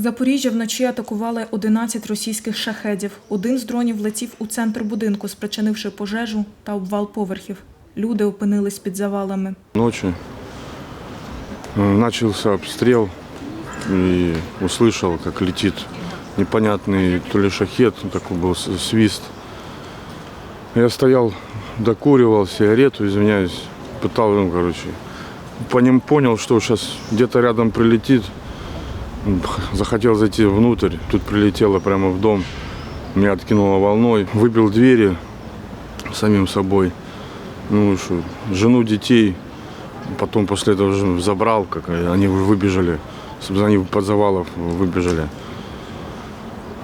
Запоріжжя вночі атакували 11 російських шахедів. Один з дронів летів у центр будинку, спричинивши пожежу та обвал поверхів. Люди опинились під завалами. Ночью э, начался обстрел и услышал, как летит непонятный то ли шахет, ну, такой был с- свист. Я стоял, докуривал сигарету, извиняюсь, пытал, ну, короче, по ним понял, что сейчас где-то рядом прилетит. Захотел зайти внутрь, тут прилетело прямо в дом, меня откинуло волной, выбил двери самим собой. Ну, что, жену, детей, потом после этого забрал, как они выбежали, они под завалов выбежали.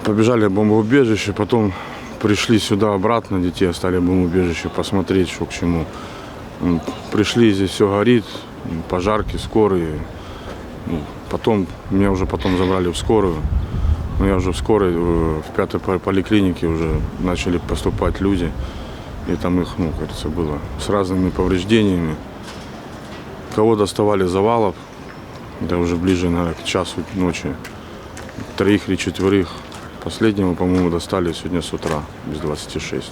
Побежали в бомбоубежище, потом пришли сюда обратно, детей оставили в бомбоубежище, посмотреть, что к чему. Пришли, здесь все горит, пожарки, скорые. Потом, меня уже потом забрали в скорую. Но я уже в скорой, э, в пятой по- поликлинике уже начали поступать люди. И там их, ну, кажется, было с разными повреждениями. Кого доставали завалов, это уже ближе, наверное, к часу ночи. Троих или четверых. Последнего, по-моему, достали сегодня с утра, без 26.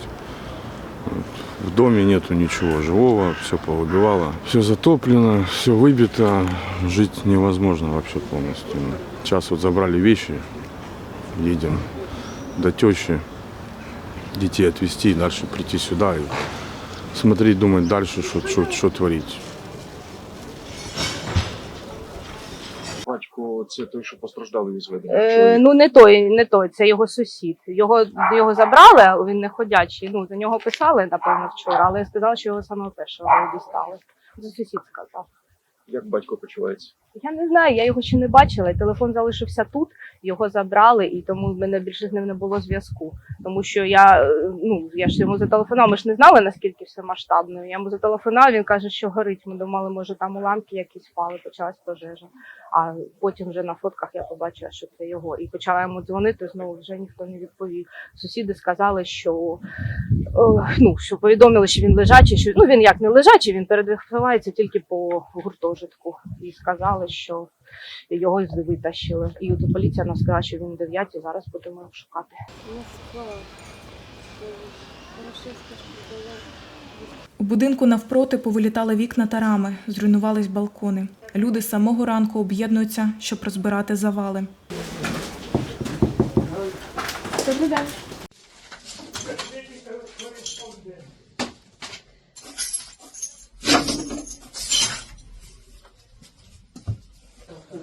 Вот. В доме нету ничего живого, все повыбивало. Все затоплено, все выбито. Жить невозможно вообще полностью. Сейчас вот забрали вещи, едем до тещи детей отвезти, дальше прийти сюда и смотреть, думать дальше, что, что, что творить. Це той, що постраждали від зведення. Е, ну не той, не той, це його сусід. Його, його забрали, він не ходячий. Ну, за нього писали, напевно, вчора, але сказали, що його самого першого дістали. Це сусід сказав. Як батько почувається? Я не знаю, я його ще не бачила. Телефон залишився тут, його забрали, і тому в мене більше з ним не було зв'язку. Тому що я е, ну я ж йому зателефонував. Ми ж не знали наскільки все масштабно. Я йому зателефонував. Він каже, що горить. Ми думали, може там уламки якісь впали, почалась пожежа. А потім вже на фотках я побачила, що це його. І почала йому дзвонити. Знову вже ніхто не відповів. Сусіди сказали, що е, ну що повідомили, що він лежачий. Що ну він як не лежачий, він передвихається тільки по гуртожитку. І сказали, що його витащили. І от поліція нам сказала, що він в і зараз будемо його шукати. У будинку навпроти повилітали вікна та рами, зруйнувались балкони. Люди з самого ранку об'єднуються, щоб розбирати завали. Добрий день.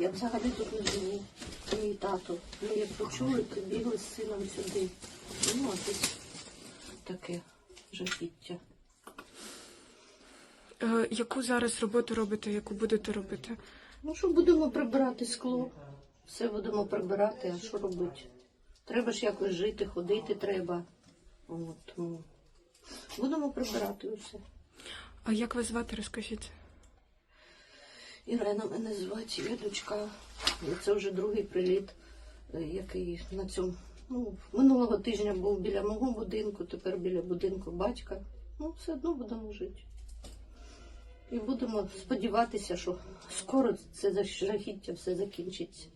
Я взагалі тут не живу. Тато. Ну, як почули, прибігли з сином сюди. Ну, а тут таке жахіття. Е, Яку зараз роботу робите, яку будете робити? Ну що будемо прибирати скло? Все будемо прибирати, а що робити? Треба ж якось жити, ходити треба. От, ну. Будемо прибирати усе. А як вас звати, розкажіть? Ірена мене звати, я дочка. Це вже другий приліт, е, який на цьому. Ну, минулого тижня був біля мого будинку, тепер біля будинку батька. Ну, все одно будемо жити. І будемо сподіватися, що скоро це жахіття все закінчиться.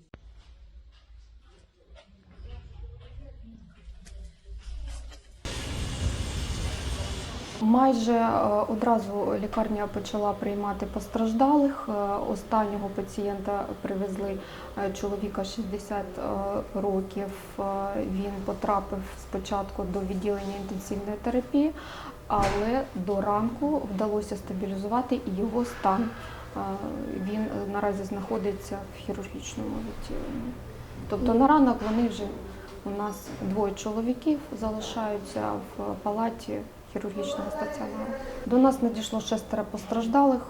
Майже е, одразу лікарня почала приймати постраждалих. Е, Останнього пацієнта привезли е, чоловіка 60 е, років. Він потрапив спочатку до відділення інтенсивної терапії, але до ранку вдалося стабілізувати його стан. Він наразі знаходиться в хірургічному відділенні. Тобто на ранок вони вже у нас двоє чоловіків залишаються в палаті хірургічного стаціонару. До нас надійшло шестеро постраждалих.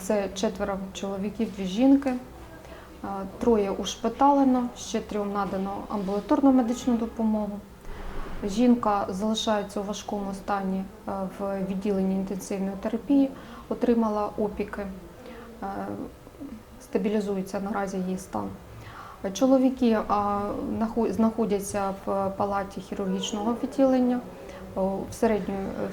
Це четверо чоловіків, дві жінки. Троє ушпиталено, ще трьом надано амбулаторну медичну допомогу. Жінка залишається у важкому стані в відділенні інтенсивної терапії, отримала опіки, стабілізується наразі її стан. Чоловіки знаходяться в палаті хірургічного відділення в середньої е,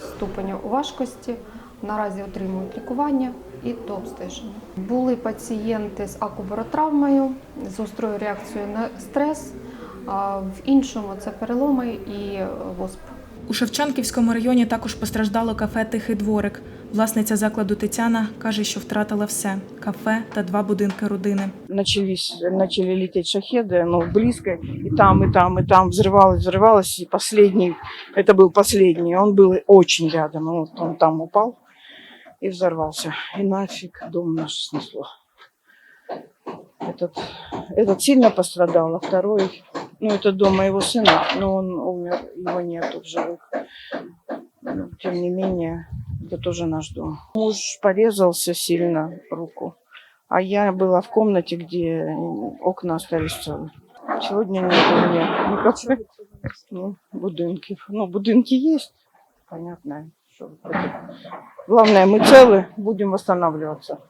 ступені важкості. Наразі отримують лікування. і до обстеження. Були пацієнти з акубаротравмою, з острою реакцією на стрес, а в іншому це переломи і ВОСП. У Шевченківському районі також постраждало кафе Тихий дворик. Власниця закладу Тетяна каже, що втратила все кафе та два будинки родини. начались, начали лететь шахеды, ну, близко, и там, и там, и там взрывалось, взрывалось, и последний, это был последний, он был очень рядом, вот он там упал и взорвался, и нафиг дом наш снесло. Этот, этот сильно пострадал, а второй, ну, это дом моего сына, но он умер, его нету в живых. Но, тем не менее, это тоже наш дом. Муж порезался сильно руку. А я была в комнате, где окна остались целы. Сегодня нет у меня никаких ну, будинків. Ну, будинки есть, понятно. Что. Главное, мы целы, будем восстанавливаться.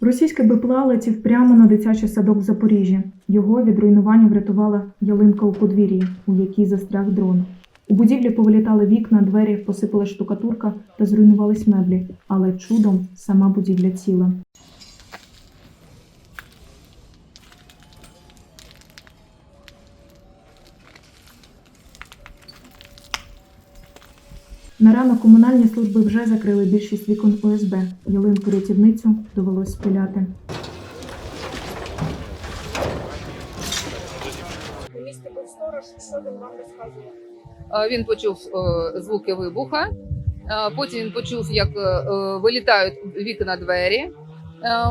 Російський БПЛА летів прямо на дитячий садок в Запоріжжі. Його від руйнування врятувала ялинка у подвір'ї, у якій застряг дрон. У будівлі повилітали вікна, двері, посипала штукатурка та зруйнувались меблі, але чудом сама будівля ціла. На ранок комунальні служби вже закрили більшість вікон ОСБ. Ялинку рятівницю довелось спиляти. Він почув е, звуки вибуха. Потім він почув, як е, е, вилітають вікна двері.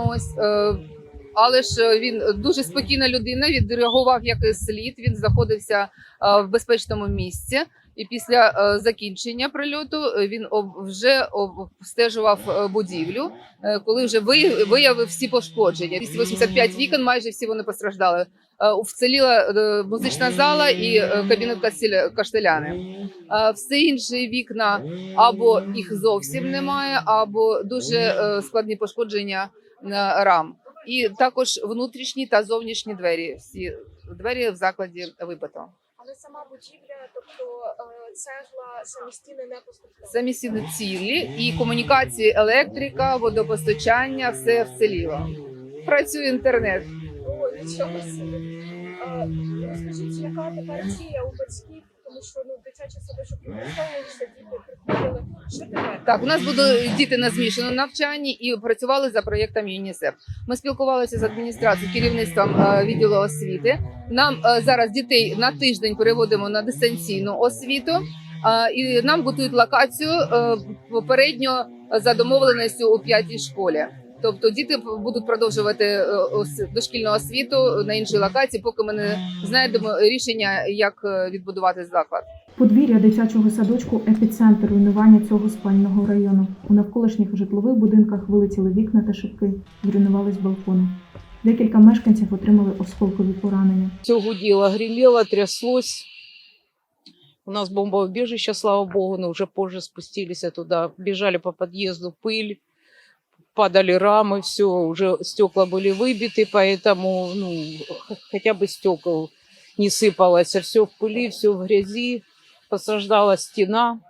Ось, але ж він дуже спокійна людина, відреагував як слід. Він знаходився в безпечному місці. І після е, закінчення прильоту е, він вже обстежував е, будівлю, коли вже виявив, всі пошкодження. 285 вікон, майже всі вони постраждали. Вціліла музична зала і кабінет каштеляни. А Все інші вікна або їх зовсім немає, або дуже складні пошкодження рам. І також внутрішні та зовнішні двері. Всі двері в закладі вибито. Але сама будівля, тобто е, цегла, самі стіни не постраждали. Самі стіни цілі, і комунікації, електрика, водопостачання все вціліло. Працює інтернет. О, нічого собі. Е, Розкажіть, яка тепер дія у батьків, що ну дитячий садочок діти приходили. Що тепер? Так, у нас будуть діти на змішаному навчанні і працювали за проєктом ЮНІСЕФ. Ми спілкувалися з адміністрацією, керівництвом е, відділу освіти. Нам е, зараз дітей на тиждень переводимо на дистанційну освіту. е, І нам готують локацію е, попередньо за домовленістю у п'ятій школі. Тобто діти будуть продовжувати е, дошкільну освіту на іншій локації, поки ми не знайдемо рішення, як е, відбудувати заклад. Подвір'я дитячого садочку епіцентр руйнування цього спального району. У навколишніх житлових будинках вилетіли вікна та шибки, зруйнувались балкони. Декілька мешканців отримали осколкові поранення. Все гудело, гремело, тряслось. У нас бомбоубежище, слава богу, но уже позже спустились туда. Бежали по подъезду, пыль, падали рамы, все, уже стекла были выбиты, поэтому ну, х- хотя бы стекол не сыпалось, а все в пыли, все в грязи. Постраждала стена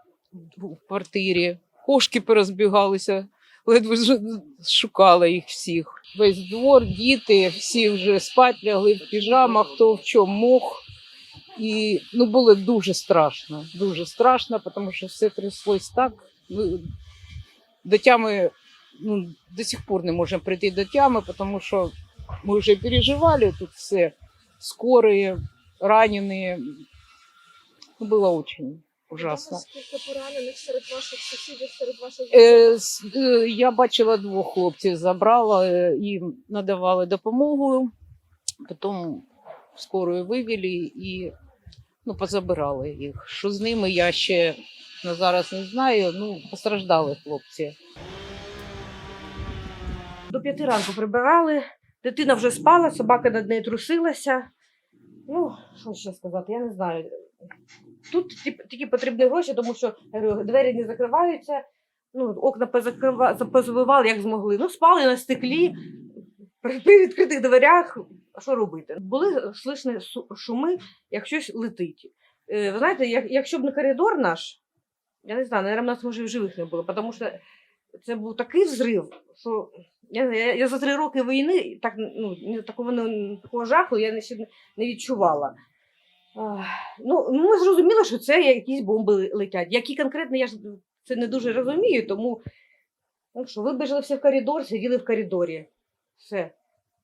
в квартирі, кошки порозбігалися, ледве ж шукала їх всіх. Весь двор, діти, всі вже спать лягли в піжамах, хто в чому мог. І ну, було дуже страшно, дуже страшно, тому що все тряслось так. Ну, до тями ну, до сих пор не можемо прийти до тями, тому що ми вже переживали тут все. Скорые, раненые. Ну, было очень ужасно. Скільки поранених серед ваших сусідів, серед ваших Е, с- е, Я бачила двох хлопців, забрала, е, їм надавали допомогу, потім скорою вивели і ну, позабирали їх. Що з ними я ще на зараз не знаю. Ну, постраждали хлопці. До п'яти ранку прибирали, дитина вже спала, собака над нею трусилася. Ну, що ще сказати, я не знаю. Тут ті- тільки потрібні гроші, тому що двері не закриваються, ну, окна позабивали, як змогли. Ну, спали на стеклі, При, відкритих дверях, а що робити? Були слышні су- шуми, як щось летить. Е, Ви знаєте, якщо б не коридор наш, я не знаю, наверное, нас може і живих не було, тому що це був такий взрив, що я, я, я за три роки війни так, ну, такого, не- такого жаху я ще не- відчувала. Ну, ну, ми зрозуміли, що це якісь бомби летять. Які конкретно, я ж це не дуже розумію, тому ну, що, вибіжали всі в коридор, сиділи в коридорі. Все.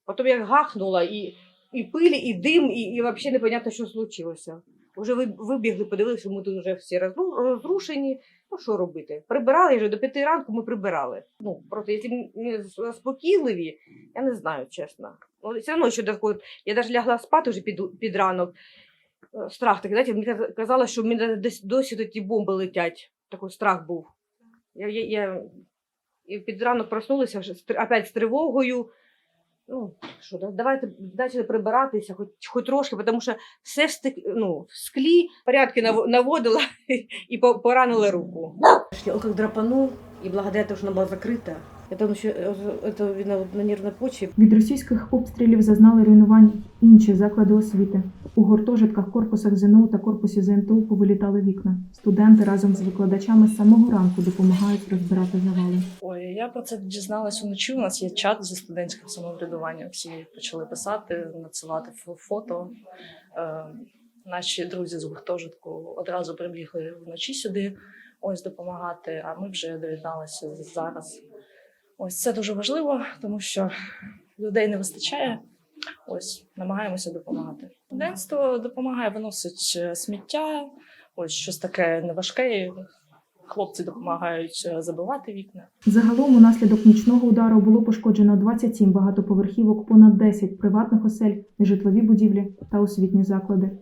Потім як гахнула, і, і пиль, і дим, і, і взагалі непонятно, що случилося. Уже вибігли, подивилися, ми тут вже всі розру- розрушені. Що робити? Прибирали вже до п'яти ранку ми прибирали. Ну, просто якщо ми заспокійливі, я не знаю, чесно. Ну, все одно, що такое, я навіть лягла спати вже під, під ранок. Е, Страх такий, знаєте, мені каз- казалось, що мене досі ті бомби летять. Такий страх був. Я, я, я і під ранок проснулася вже опять з тривогою. Ну, що, давайте почали прибиратися, хоч, хоч трошки, тому що все в, стик, ну, в склі, порядки наво- наводила і по- поранила руку. Я як драпанув, і благодаря тому, що вона була закрита, я думаю, що це видно на нервній почві. Від російських обстрілів зазнали руйнувань інші заклади освіти. У гуртожитках, корпусах ЗНУ та корпусі ЗНТУ повилітали вікна. Студенти разом з викладачами з самого ранку допомагають розбирати завали. Ой, я про це дізналась уночі. У нас є чат зі студентським самоврядуванням. Всі почали писати, надсилати фо- фото. Е, наші друзі з гуртожитку одразу прибігли вночі сюди, ось допомагати. А ми вже доєдналися зараз. Ось це дуже важливо, тому що людей не вистачає. Ось намагаємося допомагати. Студентство допомагає, виносить е, сміття, ось щось таке неважке. Хлопці допомагають е, забивати вікна. Загалом унаслідок нічного удару було пошкоджено 27 багатоповерхівок, понад 10 приватних осель, нежитлові будівлі та освітні заклади.